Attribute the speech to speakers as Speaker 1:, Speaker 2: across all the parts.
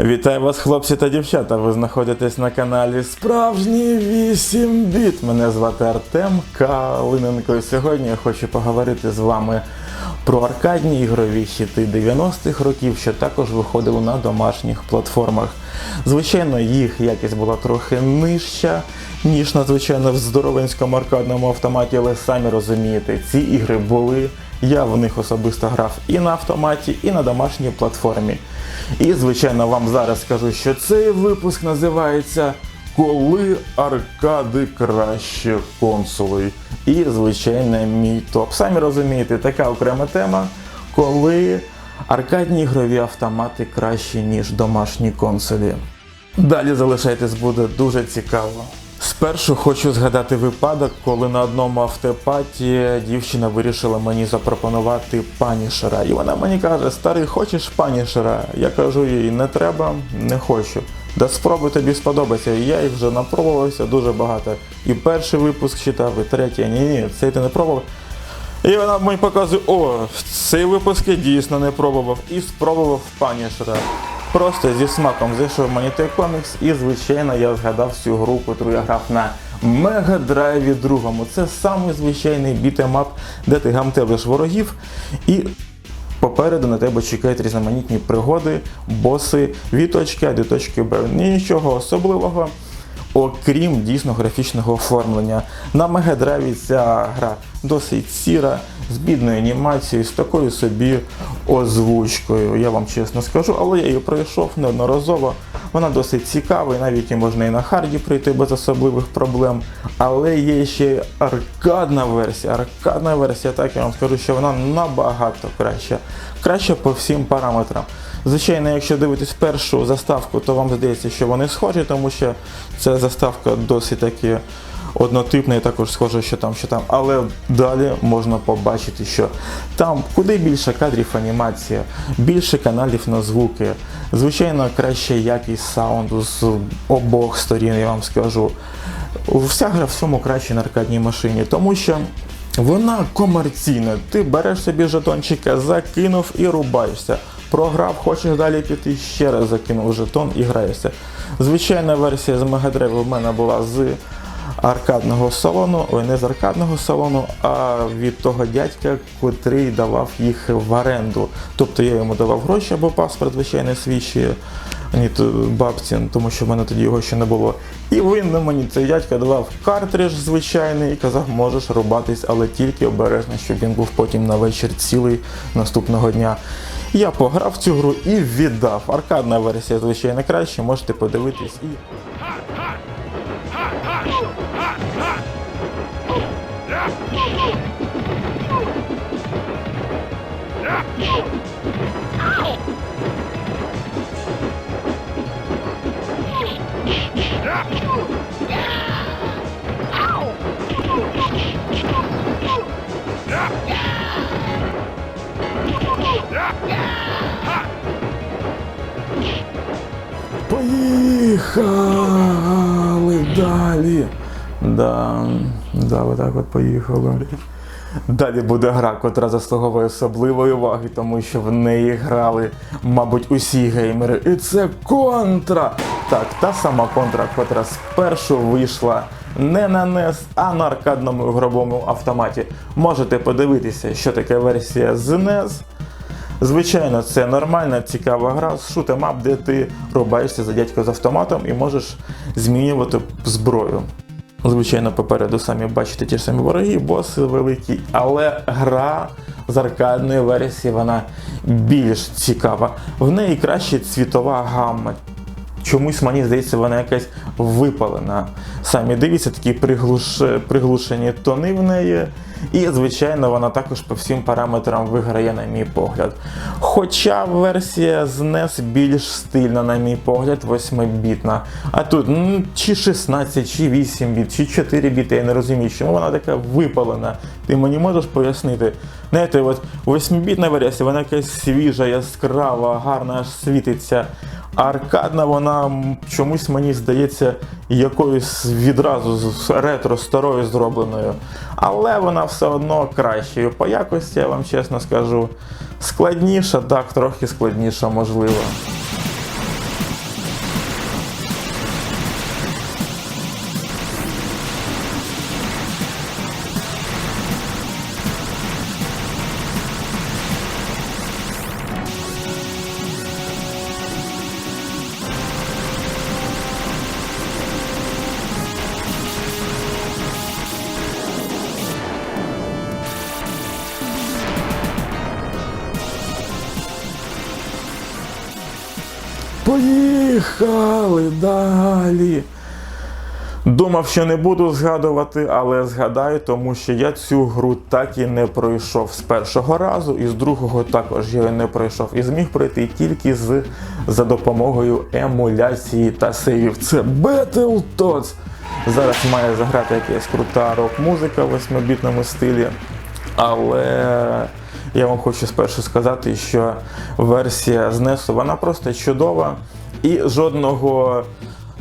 Speaker 1: Вітаю вас, хлопці та дівчата. Ви знаходитесь на каналі Справжній 8 біт. Мене звати Артем Калиненко. І сьогодні я хочу поговорити з вами про аркадні ігрові хіти 90-х років, що також виходили на домашніх платформах. Звичайно, їх якість була трохи нижча, ніж на звичайно в здоровенському аркадному автоматі, але самі розумієте, ці ігри були. Я в них особисто грав і на автоматі, і на домашній платформі. І, звичайно, вам зараз скажу, що цей випуск називається Коли аркади краще консолей. І, звичайно, мій топ. Самі розумієте, така окрема тема, коли аркадні ігрові автомати кращі, ніж домашні консолі. Далі залишайтесь, буде дуже цікаво. Спершу хочу згадати випадок, коли на одному автопаті дівчина вирішила мені запропонувати панішера. І вона мені каже: старий, хочеш панішера? Я кажу їй, не треба, не хочу. Да спробуй тобі сподобається. Я їх вже напробувався дуже багато. І перший випуск читав, і третій. Ні, ні, цей ти не пробував. І вона мені показує, о, цей випуск я дійсно не пробував. І спробував панішера. Просто зі смаком зайшов мені той комікс, і звичайно я згадав цю гру, яку я грав на Мегадрайві другому. Це самий звичайний бітемап, де ти гамтелиш ворогів і попереду на тебе чекають різноманітні пригоди, боси від точки А до точки Б. Нічого особливого. Окрім дійсно графічного оформлення. На Мегадрайві ця гра досить сіра, з бідною анімацією, з такою собі озвучкою, я вам чесно скажу, але я її пройшов неодноразово. Вона досить цікава, і навіть і можна і на харді пройти без особливих проблем. Але є ще аркадна версія. Аркадна версія, так я вам скажу, що вона набагато краща. Краща по всім параметрам. Звичайно, якщо дивитись першу заставку, то вам здається, що вони схожі, тому що ця заставка досить таки однотипна і також схоже, що там, що там. Але далі можна побачити, що там куди більше кадрів анімація, більше каналів на звуки, звичайно, краща якість саунду з обох сторін, я вам скажу. Вся гра в всьому краще на аркадній машині, тому що. Вона комерційна. Ти береш собі жетончика, закинув і рубаєшся. Програв, хочеш далі піти, ще раз закинув жетон і граєшся. Звичайна версія з Mega в мене була з аркадного салону, ой, не з аркадного салону, а від того дядька, котрий давав їх в оренду. Тобто я йому давав гроші або паспорт, звичайно, свій ще ні, то бабці, тому що в мене тоді його ще не було. І він на мені цей дядька давав картридж звичайний і казав, можеш рубатись, але тільки обережно, щоб він був потім на вечір цілий наступного дня. Я пограв цю гру і віддав. Аркадна версія, звичайно, краще, можете подивитись. І... Поїхали далі. Да, да, отак от поїхали. Далі буде гра, котра заслуговує особливої уваги, тому що в неї грали, мабуть, усі геймери. І це контра. Так, та сама контра, котра спершу вийшла не на NES, а на аркадному ігровому автоматі. Можете подивитися, що таке версія з NES. Звичайно, це нормальна, цікава гра з шутемап, де ти рубаєшся за дядько з автоматом і можеш змінювати зброю. Звичайно, попереду самі бачите ті ж самі вороги, боси великі, але гра з аркадної версії вона більш цікава. В неї краще цвітова гамма. Чомусь мені здається, вона якась випалена. Самі дивіться, такі приглуш... приглушені тони в неї. І, звичайно, вона також по всім параметрам виграє, на мій погляд. Хоча версія з NES більш стильна, на мій погляд, 8-бітна. А тут ну, чи 16, чи 8 біт, чи 4 біти, я не розумію, чому вона така випалена. Ти мені можеш пояснити? Знаєте, от 8-бітна версія, вона якась свіжа, яскрава, гарна, аж світиться. А аркадна вона чомусь мені здається якоюсь відразу з ретро старою зробленою. Але вона все одно кращою по якості, я вам чесно скажу. Складніша, так, трохи складніша, можливо. Поїхали далі. Думав, що не буду згадувати, але згадаю, тому що я цю гру так і не пройшов з першого разу, і з другого також я не пройшов. І зміг пройти тільки з, за допомогою емуляції та сейвів. Це Battletoads. Зараз має заграти якась крута рок-музика в 8-бітному стилі. Але я вам хочу спершу сказати, що версія з вона просто чудова і жодного.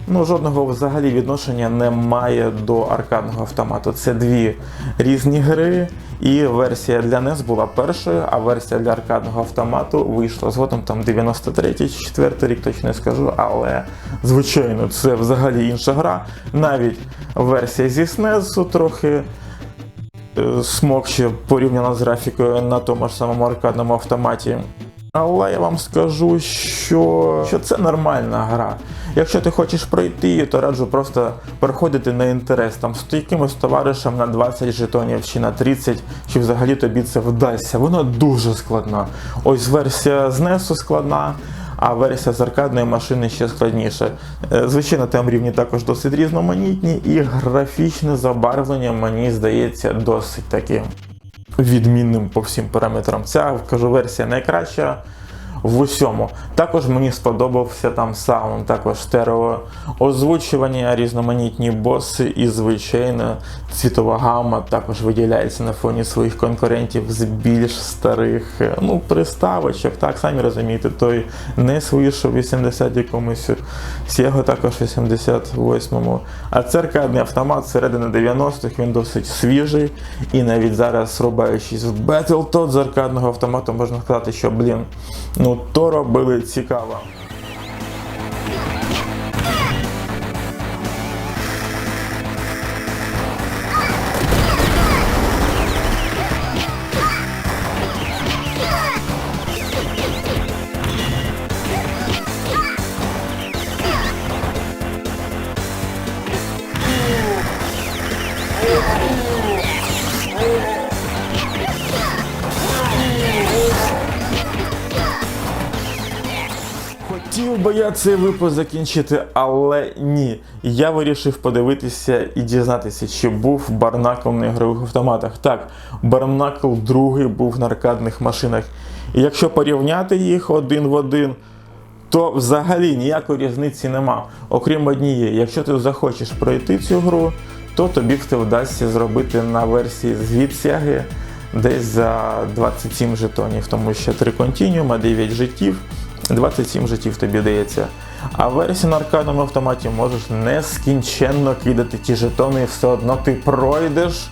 Speaker 1: Ну, жодного взагалі відношення немає до аркадного автомату. Це дві різні гри, і версія для NES була першою, а версія для аркадного автомату вийшла згодом там 93 чи 4 рік, точно не скажу, але звичайно, це взагалі інша гра. Навіть версія зі SNES трохи е, смокче порівняно з графікою на тому ж самому аркадному автоматі. Але я вам скажу, що, що це нормальна гра. Якщо ти хочеш пройти її, то раджу просто переходити на інтерес там з якимось товаришем на 20 жетонів чи на 30, чи взагалі тобі це вдасться. Вона дуже складна. Ось версія з NES складна. А версія з аркадної машини ще складніша. Е, Звичайно, там рівні також досить різноманітні, і графічне забарвлення, мені здається, досить таким відмінним по всім параметрам. Ця кажу, версія найкраща в усьому. Також мені сподобався там саунд, також стерео озвучування, різноманітні боси і звичайно цвітова гамма також виділяється на фоні своїх конкурентів з більш старих е, ну, приставочок. Так, самі розумієте, той NES вийшов в 80 якомусь, Sega також 88-му. А це аркадний автомат середини 90-х, він досить свіжий. І навіть зараз, рубаючись в Battletoads з аркадного автомату, можна сказати, що, блін, ну то робили цікаво. Я цей випуск закінчити, але ні. Я вирішив подивитися і дізнатися, чи був Барнакл на ігрових автоматах. Так, Барнакл другий був на аркадних машинах. І якщо порівняти їх один в один, то взагалі ніякої різниці нема. Окрім однієї, якщо ти захочеш пройти цю гру, то тобі це вдасться зробити на версії з відсяги десь за 27 жетонів, тому що 3 континуума, 9 життів. 27 життів тобі дається. А в версії на аркадному автоматі можеш нескінченно кидати ті жетони, і все одно ти пройдеш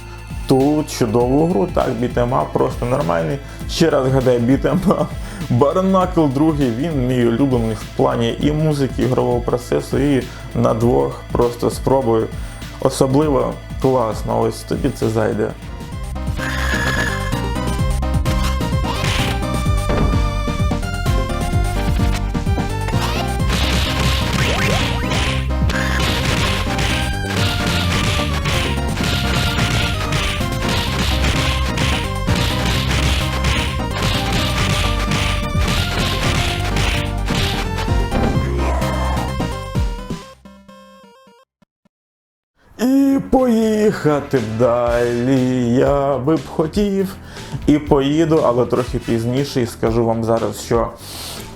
Speaker 1: ту чудову гру. Так, бітема просто нормальний. Ще раз гадаю, бітема. Барнакл другий, він мій улюблений в плані і музики, і ігрового процесу, і на двох просто спробую. Особливо класно, ось тобі це зайде. Поїхати б далі. Я би б хотів і поїду, але трохи пізніше, і скажу вам зараз, що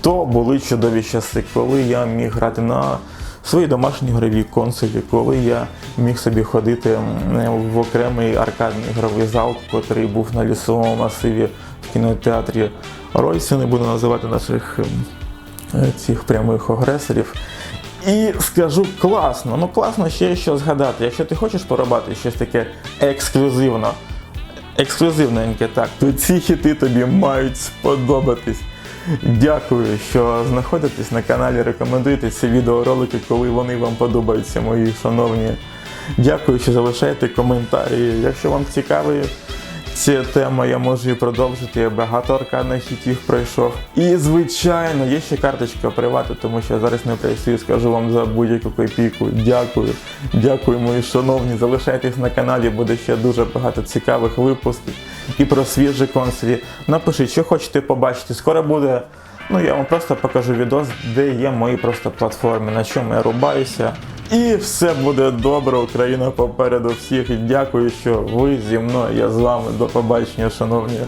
Speaker 1: то були чудові часи, коли я міг грати на своїй домашній ігровій консолі, коли я міг собі ходити в окремий аркадний ігровий зал, який був на лісовому масиві в кінотеатрі Ройсі, не буду називати наших е, цих прямих агресорів. І скажу класно, ну класно ще що згадати. Якщо ти хочеш порабати щось таке ексклюзивно, ексклюзивненьке, так, то ці хіти тобі мають сподобатись. Дякую, що знаходитесь на каналі. Рекомендуйте ці відеоролики, коли вони вам подобаються, мої шановні. Дякую, що залишаєте коментарі. Якщо вам цікаві ця тема, я можу її продовжити. Я багато аркадних хітів пройшов. І, звичайно, є ще карточка привату, тому що я зараз не працюю, скажу вам за будь-яку копійку. Дякую. Дякую, мої шановні. Залишайтесь на каналі, буде ще дуже багато цікавих випусків і про свіжі консолі. Напишіть, що хочете побачити. Скоро буде Ну я вам просто покажу відос, де є мої просто платформи, на чому я рубаюся. І все буде добре, Україна попереду всіх. І дякую, що ви зі мною. Я з вами. До побачення, шановні.